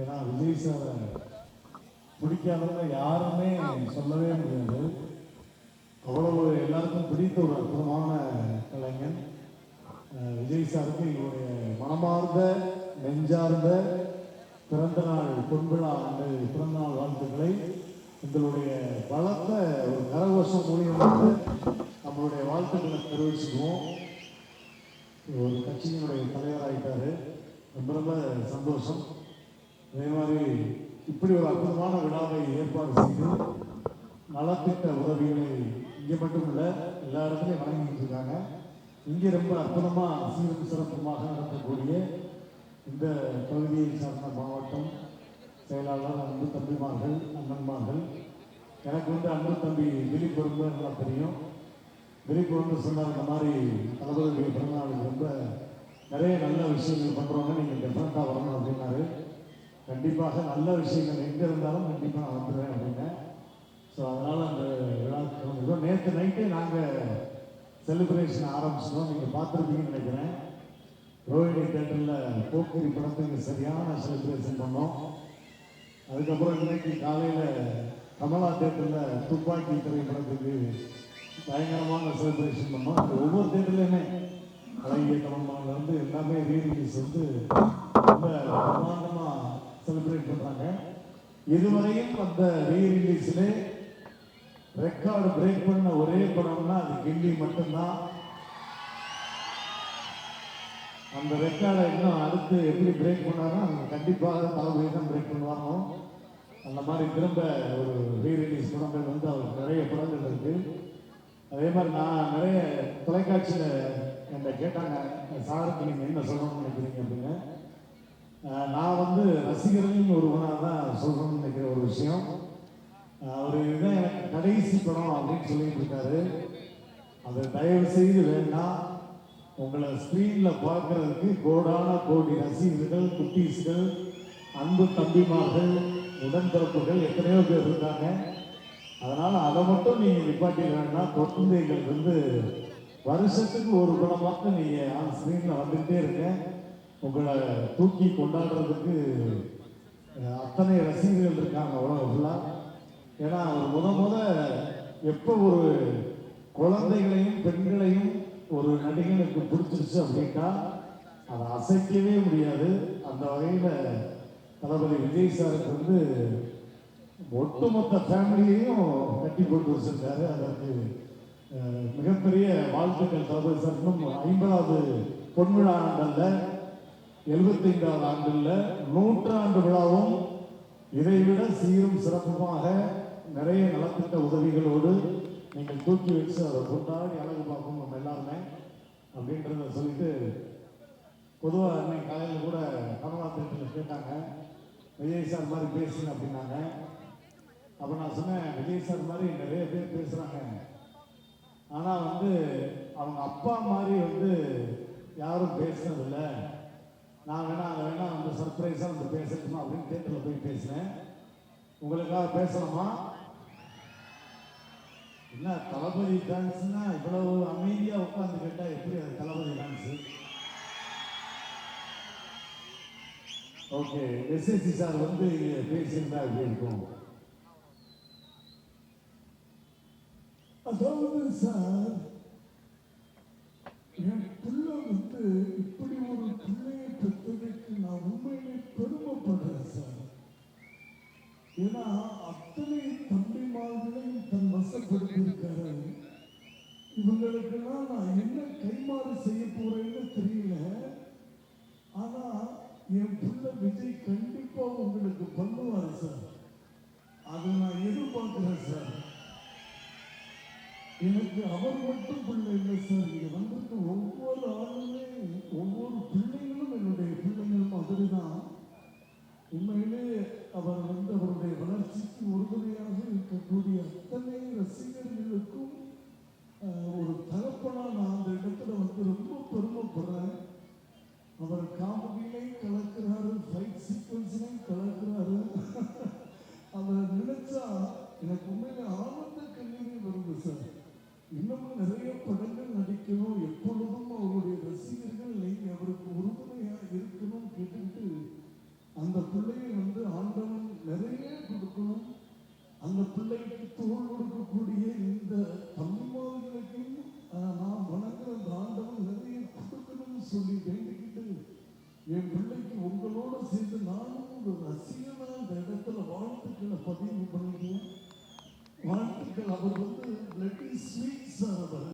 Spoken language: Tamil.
ஏன்னா விஜய் சாரை பிடிக்காதவங்க யாருமே சொல்லவே முடியாது. அவ்வளவு எல்லாருக்கும் பிடித்த ஒரு அற்புதமான கலைஞன். விஜய் சாருக்கு எங்களுடைய மனமார்ந்த நெஞ்சார்ந்த பிறந்த நாள் பொன்விழா ஆண்டு பிறந்த நாள் வாழ்த்துக்களை எங்களுடைய பலத்த ஒரு கரகோஷம் மூலியமாக நம்மளுடைய வாழ்த்துக்களை தெரிவிச்சுக்குவோம். ஒரு கட்சியினுடைய தலைவராயிட்டாரு. ரொம்ப ரொம்ப சந்தோஷம். அதே மாதிரி இப்படி ஒரு அற்புதமான விழாவை ஏற்பாடு செய்து நலத்திட்ட உதவிகளை இங்கே மட்டும் இல்லை எல்லா இடத்துலையும் வழங்கிட்டு இருக்காங்க இங்கே ரொம்ப அற்புதமாக சீரும் சிறப்புமாக நடத்தக்கூடிய இந்த பகுதியை சார்ந்த மாவட்டம் செயலாளர் அன்பு தம்பிமார்கள் அண்ணன்மார்கள். எனக்கு வந்து அன்பு தம்பி திலீப் ரொம்ப நல்லா தெரியும். திலீப் வந்து சொன்னார் இந்த மாதிரி தளபதியுடைய பிறந்தநாளுக்கு ரொம்ப நிறைய நல்ல விஷயங்கள் பண்ணுறவங்க நீங்கள் டெஃபரெண்ட்டாக வரணும் அப்படின்னாரு. கண்டிப்பாக நல்ல விஷயங்கள் எங்கே இருந்தாலும் கண்டிப்பாக நான் வந்துடுவேன் அப்படின்னேன் ஸோ அதனால் அந்த விழாக்கு வந்திருக்கோம் நேற்று நைட்டே நாங்கள் செலிப்ரேஷன் ஆரம்பிச்சிட்டோம். நீங்கள் பார்த்துருப்பீங்கன்னு நினைக்கிறேன். ரோஹிணி தேட்டரில் போக்குரி படத்துக்கு சரியான செலிப்ரேஷன் பண்ணோம். அதுக்கப்புறம் இன்னைக்கு காலையில் கமலா தேட்டரில் துப்பாக்கி திரைப்படத்துக்கு பயங்கரமான செலிப்ரேஷன் பண்ணோம். அது ஒவ்வொரு தேட்டர்லையுமே அழகிய கமல்மான்ல வந்து எல்லாமே ரீரிலீஸ் வந்து ரொம்ப பிரமாண்டமாக செலிப்ரேட் பண்ணுறாங்க இதுவரையும் அந்த ரீரிலீஸில் ரெக்கார்டு பிரேக் பண்ண ஒரே படம்னா அது கில்லி மட்டும்தான். அந்த ரெக்கார்டை இன்னும் அடுத்து எப்படி பிரேக் பண்ணாருன்னா அவங்க கண்டிப்பாக தளபதி தான் பிரேக் பண்ணுவாங்க. அந்த மாதிரி திரும்ப ஒரு ரீரிலீஸ் படங்கள் வந்து அவர் நிறைய படங்கள் இருக்குது அதே மாதிரி நான் நிறைய தொலைக்காட்சியில் என்னை கேட்டாங்க சாருக்கு நீங்கள் என்ன சொல்லணும்னு நினைக்கிறீங்க? அப்படின்னு. நான் வந்து ரசிகர்களின் ஒருவனாக தான் சொல்லணும்னு நினைக்கிற ஒரு விஷயம். அவர் இதுதான் எனக்கு கடைசி படம் அப்படின்னு சொல்லிட்டு இருக்காரு. அதை தயவு செய்து வேண்டாம். உங்களை ஸ்க்ரீனில் பார்க்கறதுக்கு கோடான கோடி ரசிகர்கள் குட்டீஸ்கள் அன்பு தம்பிமார்கள் உடன்பிறப்புகள் எத்தனையோ பேர் இருக்காங்க. அதனால் அதை மட்டும் நீங்கள் நிப்பாட்டி வேண்டாம். தொடர்ந்து எங்களுக்கு வந்து வருஷத்துக்கு ஒரு படமாக நீங்கள் ஆன் ஸ்க்ரீனில் வந்துகிட்டே இருங்க. உங்களை தூக்கி கொண்டாடுறதுக்கு அத்தனை ரசிகர்கள் இருக்காங்க உலகம் ஃபுல்லாக ஏன்னா அவர் முத முத எப்போ ஒரு குழந்தைகளையும் பெண்களையும் ஒரு நடிகனுக்கு பிடிச்சிருச்சு அப்படின்ட்டா அதை அசைக்கவே முடியாது. அந்த வகையில் தளபதி விஜய் சாருக்கு வந்து ஒட்டுமொத்த ஃபேமிலியையும் கட்டி போட்டு வச்சிருக்காரு. அதற்கு மிகப்பெரிய வாழ்த்துக்கள் தளபதி சார். இன்னும் ஐம்பதாவது பொன்விழா ஆண்டில் எழுபத்தைந்தாவது ஆண்டில் நூற்றாண்டு விழாவும் இதைவிட சீரும் சிறப்புமாக நிறைய நலத்திட்ட உதவிகளோடு நீங்கள் தூக்கி வச்சு அதை கொண்டாடி அழகு பார்ப்போம் நம்ம எல்லாருமே அப்படின்றத சொல்லிட்டு பொதுவாக அன்னைக்கு காலையில் கூட கமலா தேட்டரில் கேட்டாங்க விஜய் சார் மாதிரி பேசுங்க அப்படின்னாங்க. அப்போ நான் சொன்னேன் விஜய் சார் மாதிரி நிறைய பேர் பேசுகிறாங்க ஆனால் வந்து அவங்க அப்பா மாதிரி வந்து யாரும் பேசுனதில்லை. நான் வேணா அதை வேணா வந்து சர்ப்ரைஸாக வந்து பேசணுமா அப்படின்னு தேட்டரில் போய் பேசினேன். உங்களுக்காக பேசலாமா? என்ன தளபதி டான்ஸ்னா இவ்வளவு அமைதியாக உட்காந்து கேட்டால் எப்படி அது Thalapathy dance okay SSC sir வந்து பேசியிருந்தா எப்படி இருக்கும்? அதாவது சார் என் பிள்ளை வந்து இப்படி ஒரு பிள்ளையை பெற்றதுக்கு நான் உண்மையிலே பெருமைப்படுறேன் சார். ஏன்னா அத்தனை தம்பிமார்களையும் தன் வசப்படுத்தியிருக்காரு இவங்களுக்கெல்லாம் நான் என்ன கைமாறு செய்ய போறேன்னு தெரியல. ஆனா என் பிள்ளை விஜய் கண்டிப்பா உங்களுக்கு பண்ணுவார் சார். அதை நான் எதிர்பார்க்கிறேன் சார். எனக்கு அவர் மட்டும் பிள்ளை இல்லை சார். இங்கே வந்திருக்க ஒவ்வொரு ஆளுமே ஒவ்வொரு பிள்ளைகளும் என்னுடைய பிள்ளைகளும் மாதிரி தான் உண்மையிலே அவர் வந்து அவருடைய வளர்ச்சிக்கு உறுதுணையாக இருக்கக்கூடிய அத்தனை ரசிகர்களுக்கும் ஒரு தகப்பனா நான் அந்த இடத்துல வந்து ரொம்ப பெருமைப்படுறேன். அவர் காமெடியிலையும் கலக்கிறாரு ஃபைட் சீக்வன்ஸ்லையும் கலக்கிறாரு. அவர் நினைச்சா எனக்கு உண்மையில ஆனந்த கண்ணீரே வருது சார். இன்னமும் நிறைய படங்கள் நடிக்கணும். எப்பொழுதும் அவருடைய ரசிகர்கள் நீங்க அவருக்கு உறுதுணையாக இருக்கணும் கேட்டுக்கிட்டு அந்த பிள்ளையை வந்து ஆண்டவன் நிறைய கொடுக்கணும். அந்த பிள்ளைக்கு தோல் கொடுக்கக்கூடிய இந்த தம்பிமார்களுக்கும் நான் வணங்குற அந்த ஆண்டவன் நிறைய கொடுக்கணும்னு சொல்லி வேண்டிக்கிட்டு என் பிள்ளைக்கு உங்களோட சேர்ந்து நானும் ஒரு ரசிகனாக அந்த இடத்துல வாழ்த்துக்களை பதிவு பண்ணிக்கிறேன் வாழ்த்துக்கள் அவர் வந்து பிளட்டி ஸ்வீட் சார் அவர்